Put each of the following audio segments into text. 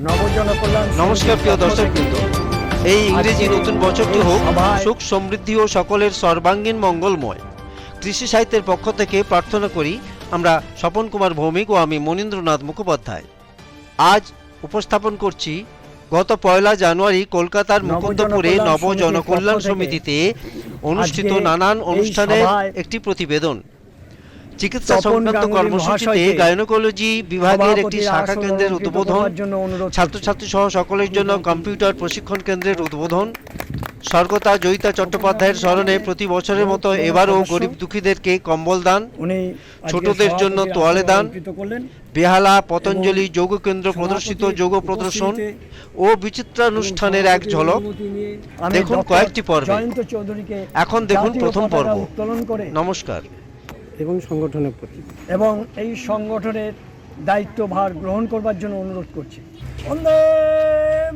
নমস্কার প্রিয় দর্শক বৃন্দ। এই ইংরেজি নতুন বছরটি হোক সুখ সমৃদ্ধি ও সকলের সর্বাঙ্গীন মঙ্গলময়। কৃষি সাহিত্যের পক্ষ থেকে প্রার্থনা করি আমরা স্বপন কুমার ভৌমিক ও আমি মনীন্দ্রনাথ মুখোপাধ্যায়। আজ উপস্থাপন করছি গত পয়লা জানুয়ারি কলকাতার মুকুন্দপুরে নবজনকল্যাণ নব জনকল্যাণ সমিতিতে অনুষ্ঠিত নানান অনুষ্ঠানের একটি প্রতিবেদন। চিকিৎসা সংক্রান্ত কর্মসূচিতে গাইনোকোলজি বিভাগের একটি শাখা কেন্দ্রের উদ্বোধন। ছাত্রছাত্রী সহ সকলের জন্য কম্পিউটার প্রশিক্ষণ কেন্দ্রের উদ্বোধন। স্বর্গতা জয়িতা চট্টোপাধ্যায়ের স্মরণে প্রতি বছরের মতো এবারও গরিব দুঃখীদেরকে কম্বল দান ছোটদের জন্য তোয়ালে দান, বেহালা পতঞ্জলি যোগ কেন্দ্র প্রদর্শিত যোগ প্রদর্শন ও বিচিত্রানুষ্ঠানের এক ঝলক। দেখুন কয়েকটি পর্ব। এখন দেখুন প্রথম পর্ব। নমস্কার। এবং সংগঠনের প্রতি। এবং এই সংগঠনের দায়িত্বভার গ্রহণ করবার জন্য অনুরোধ করছি। বন্দে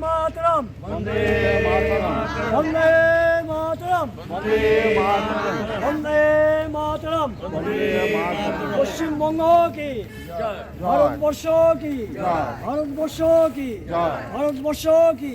মাতরম। বন্দে বন্দে মাতরম। বন্দে মাতরম। পশ্চিমবঙ্গ কি? ভারতবর্ষ কি? ভারতবর্ষ কি? ভারতবর্ষ কি?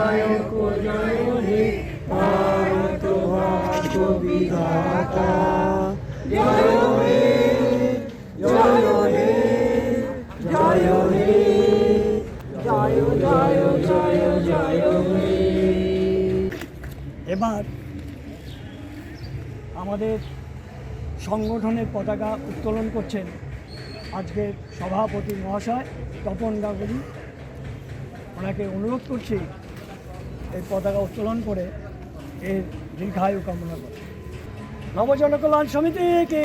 আমাদের সংগঠনের পতাকা উত্তোলন করছেন আজকের সভাপতি মহাশয় তপন গাঙ্গুলি। ওনাকে অনুরোধ করছি এই পতাকা উত্তোলন করে এর দীর্ঘায়ু কামনা করছি। নবজনকল্যাণ সমিতি কি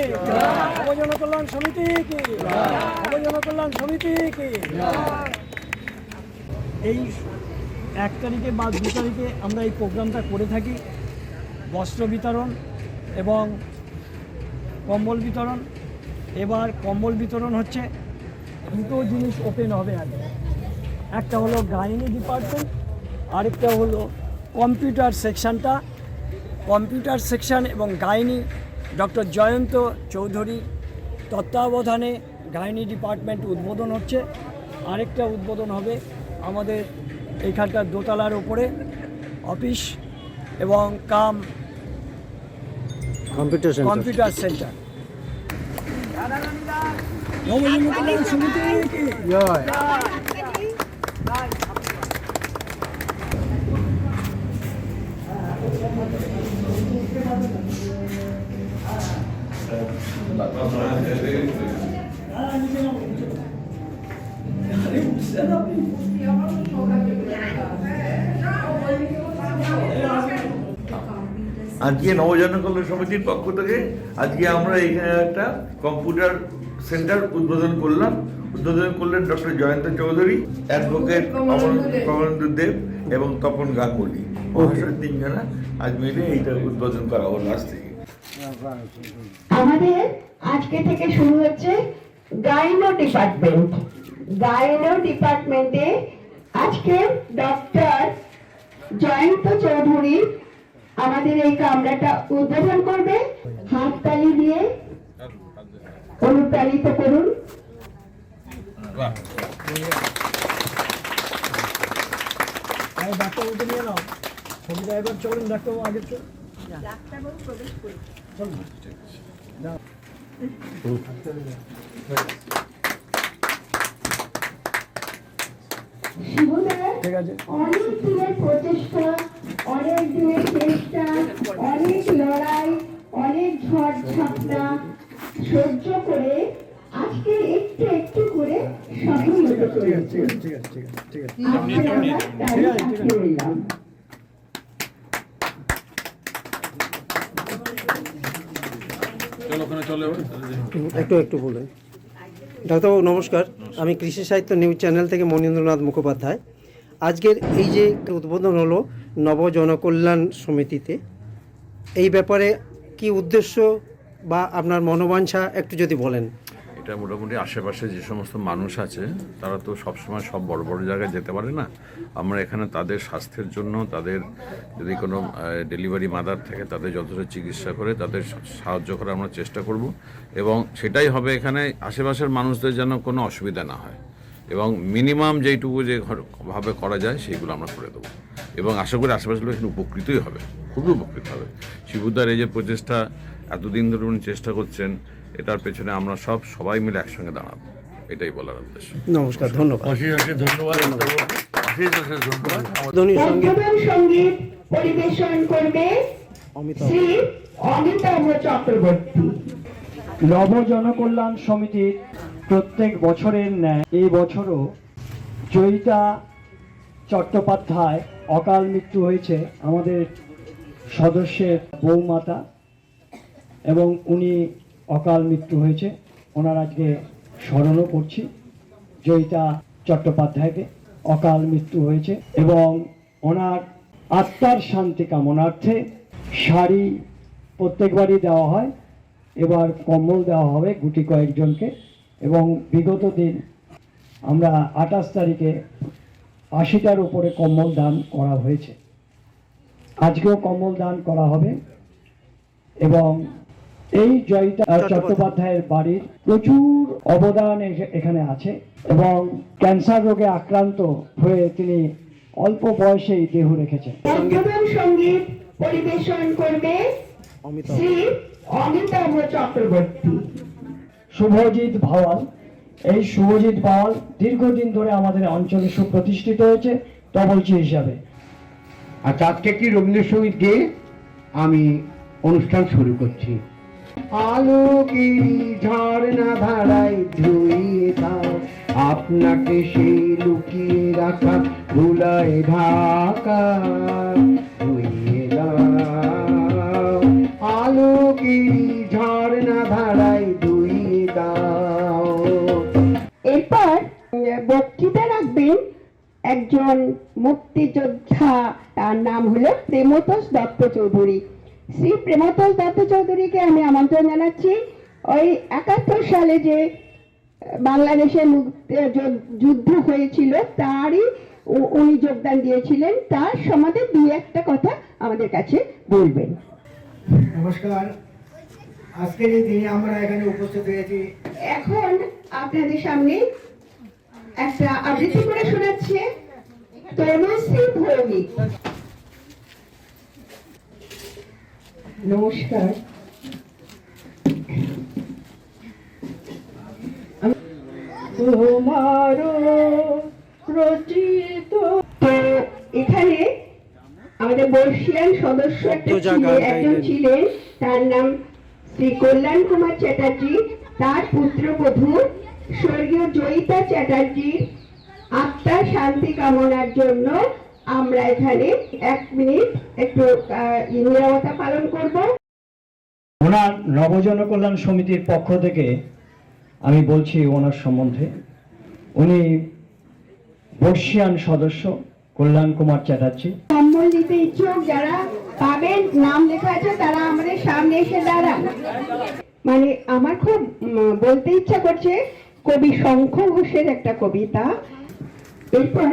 নবজনকল্যাণ সমিতি কি নবজনকল্যাণ সমিতি কি এই এক তারিখে বা দু তারিখে আমরা এই প্রোগ্রামটা করে থাকি। বস্ত্র বিতরণ এবং কম্বল বিতরণ। এবার কম্বল বিতরণ হচ্ছে দুটো জিনিস ওপেন হবে আগে। একটা হলো গাইনি ডিপার্টমেন্ট আরেকটা হলো কম্পিউটার সেকশানটা কম্পিউটার সেকশান এবং গাইনি ডক্টর জয়ন্ত চৌধুরী তত্ত্বাবধানে গাইনি ডিপার্টমেন্ট উদ্বোধন হচ্ছে। আরেকটা উদ্বোধন হবে আমাদের এইখানকার দোতলার ওপরে অফিস এবং cum computer centre computer centre Nabajankalyan Samiti কি? জয় আজকে নবজনকল্যাণ সমিতির পক্ষ থেকে আজকে আমরা এখানে একটা কম্পিউটার সেন্টার উদ্বোধন করলাম। উদ্বোধন করলেন ডক্টর জয়ন্ত চৌধুরী, অ্যাডভোকেট কমলেন্দ্র দেব এবং তপন গাঙ্গুলি। মহাশয় তিনজনা আজ মিলে এইটা উদ্বোধন করা হলো আজ থেকে। আমাদের আজকে থেকে শুরু হচ্ছে গাইনো ডিপার্টমেন্ট। গাইনো ডিপার্টমেন্টে আজকে ডক্টর জয়ন্ত চৌধুরী আমাদের এই কামরাটা উদ্বোধন করবে। হাত হাততালি দিয়ে অনুপ্রাণিত করুন। ডাক্তারবাবুকে নিয়ে নাও। ছবিটা এবার চলুন ডাক্তারবাবু আগে চল চলুন যাও। শিবুদার ঠিক আছে। অনেক দিনের প্রচেষ্টা অনেক দিনের চেষ্টা অনেক লড়াই অনেক ঝড় ঝাপটা সহ্য করে আজকে একটু একটু করে সফল হতে চলেছে একটু একটু বলুন। ডাক্তারবাবু নমস্কার। আমি কৃষি সাহিত্য নিউজ চ্যানেল থেকে মনীন্দ্রনাথ মুখোপাধ্যায়। আজকের এই যে উদ্বোধন হলো নব জনকল্যাণ সমিতিতে, এই ব্যাপারে কি উদ্দেশ্য বা আপনার মনোবাঞ্ছা একটু যদি বলেন? এটা মোটামুটি আশেপাশে যে সমস্ত মানুষ আছে, তারা তো সবসময় সব বড় বড় জায়গায় যেতে পারে না। আমরা এখানে তাদের স্বাস্থ্যের জন্য, তাদের যদি কোনো ডেলিভারি মাদার থাকে, তাদের যথেষ্ট চিকিৎসা করে, তাদের সাহায্য করার আমরা চেষ্টা করব। এবং সেটাই হবে এখানে আশেপাশের মানুষদের যেন কোনো অসুবিধা না হয়। এবং মিনিমাম যেইটুকু যে ভাবে করা যায় সেইগুলো আমরা করে দেবো। এবং আশা করি আশেপাশের লোক এখানে উপকৃতই হবে খুবই উপকৃত হবে। শিবুদার এই যে প্রচেষ্টা এতদিন ধরে উনি চেষ্টা করছেন এটার পেছনে আমরা সব সবাই মিলে একসঙ্গে দাঁড়াবো। এটাই বলার উদ্দেশ্য। নমস্কার ধন্যবাদ। পরিবেশন করবে শ্রী অমিতাভ চক্রবর্তী। নব জনকল্যাণ সমিতির প্রত্যেক বছরের ন্যায় এই বছরও জয়িতা চট্টোপাধ্যায় অকাল মৃত্যু হয়েছে আমাদের সদস্যের বৌমাতা এবং উনি অকাল মৃত্যু হয়েছে। ওনার আজকে স্মরণও করছি জয়িতা চট্টোপাধ্যায়কে। অকাল মৃত্যু হয়েছে এবং ওনার আত্মার শান্তি কামনার্থে শাড়ি প্রত্যেকবারই দেওয়া হয়। এবার কম্বল দেওয়া হবে গুটি কয়েকজনকে। এবং বিগত দিন আমরা আঠাশ তারিখে আশিটার উপরে কম্বল দান করা হয়েছে। আজকেও কম্বল দান করা হবে এবং এই জয়িতা চট্টোপাধ্যায়ের বাড়ির প্রচুর অবদান এখানে আছে এবং ক্যান্সার রোগে আক্রান্ত হয়ে তিনি অল্প বয়সেই দেহ রেখেছেন। সংগীত পরিবেশন করবে শ্রী অমিতাভ চক্রবর্তী। শুভজিৎ ভাওয়াল। এই শুভজিৎ ভাওয়াল দীর্ঘদিন ধরে আমাদের অঞ্চলে সুপ্রতিষ্ঠিত হয়েছে, তবলচি হিসাবে। আচ্ছা আজকে একটি রবীন্দ্রসঙ্গীত গেয়ে আমি অনুষ্ঠান শুরু করছি? আলোকের ঝর্ণা ধারায় ধুইয়ে দাও, আপনাকে সেই লুকিয়ে রাখা ধুলায় ঢাকা। একজন মুক্তিযোদ্ধা তার নাম হলো প্রেমতোষ দত্ত চৌধুরী। শ্রী প্রেমতোষ দত্ত চৌধুরীকে আমি আমন্ত্রণ জানাচ্ছি। ওই একাত্তর সালে যে বাংলাদেশে যুদ্ধ হয়েছিল তারই উনি যোগদান দিয়েছিলেন। তার সম্বন্ধে দু একটা কথা আমাদের কাছে বলবেন। নমস্কার। আজকের এই দিনে আমরা এখানে উপস্থিত হয়েছি এখন আপনাদের সামনে একটা আবৃত্তি করে শোনাচ্ছে। তনুশ্রী ভৌমিক নমস্কার। তোমারও রচিত তো এখানে আমাদের বর্ষিয়ান সদস্য একজন ছিলেন তার নাম শ্রী কল্যাণ কুমার চ্যাটার্জি তার পুত্রবধূ স্বর্গীয় জয়িতা চ্যাটার্জির আত্মার শান্তি কামনার জন্য আমরা এখানে এক মিনিট একটু নিরবতা পালন করব। ওনার নবজন কল্যাণ সমিতির পক্ষ থেকে আমি বলছি ওনার সম্বন্ধে। উনি বর্ষিয়ান সদস্য কল্যাণ কুমার চ্যাটার্জি। সম্বল দিতে ইচ্ছুক যারা পাবেন নাম লেখা আছে তারা আমাদের সামনে এসে দাঁড়ান। মানে আমার খুব বলতে ইচ্ছা করছে কবি শঙ্খ ঘোষের একটা কবিতা। এরপর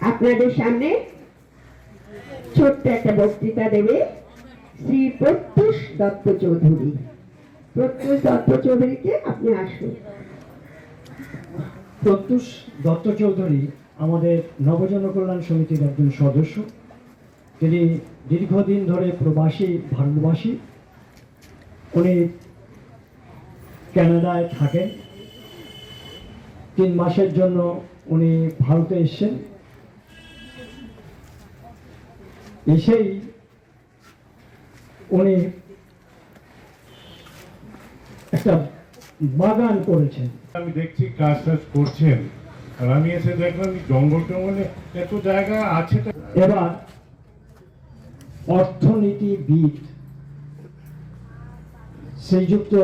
আপনাদের সামনে ছোট্ট একটা বক্তৃতা দেবে শ্রী প্রত্যুষ দত্ত চৌধুরী। প্রত্যুষ দত্ত চৌধুরীকে আপনি আসুন। প্রত্যুষ দত্ত চৌধুরী আমাদের নবজন কল্যাণ সমিতির একজন সদস্য। তিনি দীর্ঘদিন ধরে প্রবাসী, ভারতবাসী। উনি কানাডায় থাকেন। তিন মাসের জন্য উনি ভারতে এসেছেন। এসেই উনি একটা বাগান করেছেন। আমি দেখছি কাজ টাজ করছেন। আর আমি এসে দেখলাম জঙ্গল টঙ্গলে এত জায়গা আছে তো। এবার অর্থনীতিবিদ শ্রীযুক্ত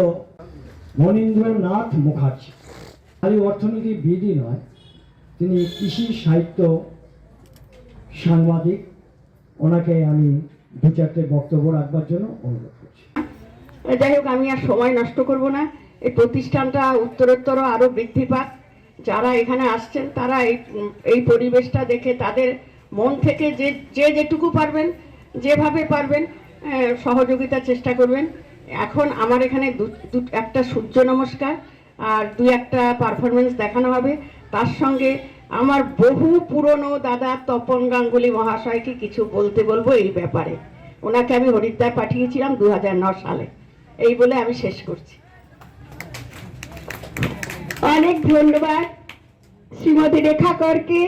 মনীন্দ্রনাথ মুখার্জি। খালি অর্থনীতিবিদই নয় তিনি কৃষি সাহিত্য সাংবাদিক। ওনাকে আমি দু চারটে বক্তব্য রাখবার জন্য অনুরোধ করছি। যাই হোক, আমি আর সময় নষ্ট করব না। এই প্রতিষ্ঠানটা উত্তরোত্তর আরও বৃদ্ধি পাক। যারা এখানে আসছেন, তারা এই এই পরিবেশটা দেখে তাদের মন থেকে যে যে যেটুকু পারবেন, যেভাবে পারবেন সহযোগিতার চেষ্টা করবেন। এখন আমার এখানে দু- দু- একটা সূর্য নমস্কার, আর দুই একটা পারফরমেন্স দেখানো হবে। তার সঙ্গে আমার বহু পুরনো দাদা তপন গাঙ্গুলি মহাশয়কে কিছু বলতে বলব এই ব্যাপারে। ওনাকে আমি হরিদ্বার পাঠিয়েছিলাম দু সালে। এই বলে আমি শেষ করছি। অনেক ধন্যবাদ শ্রীমতী রেখা করকে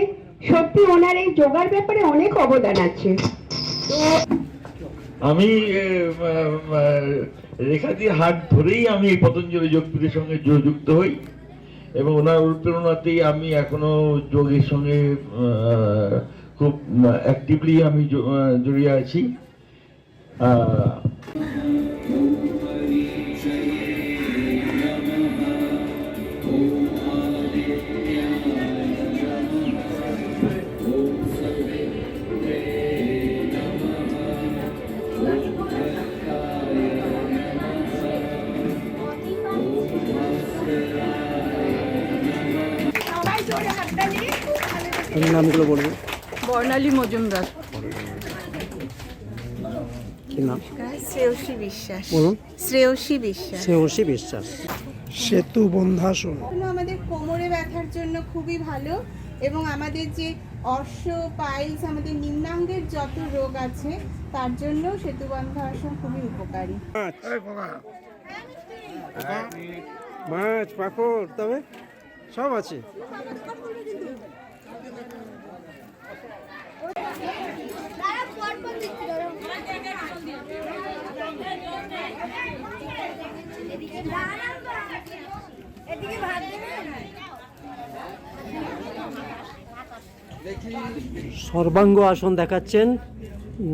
সত্যি ওনার এই যোগার ব্যাপারে অনেক অবদান আছে। আমি রেখাদির হাত ধরেই আমি পতঞ্জলি যোগপীঠের সঙ্গে যুক্ত হই। এবং ওনার অনুপ্রেরণাতেই আমি এখনও যোগের সঙ্গে খুব অ্যাক্টিভলি আমি জড়িয়ে আছি। নামগুলো বলবেন বর্ণালী মজুমদার। কি নাম? শ্রেয়সী বিশ্বাস। বলুন। শ্রেয়সী বিশ্বাস। শ্রেয়সী বিশ্বাস। সেতু বন্ধাসন। আমাদের কোমরে ব্যথার জন্য খুবই ভালো এবং আমাদের যে অর্শ পাইলস আমাদের নিম্নাঙ্গের যত রোগ আছে তার জন্য খুবই উপকারী। মাছ পাঁপড় তবে সব আছে। সর্বাঙ্গ আসন দেখাচ্ছেন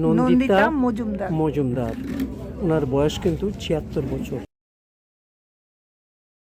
নন্দিতা নন্দিতা মজুমদার। মজুমদার। ওনার বয়স কিন্তু ছিয়াত্তর বছর।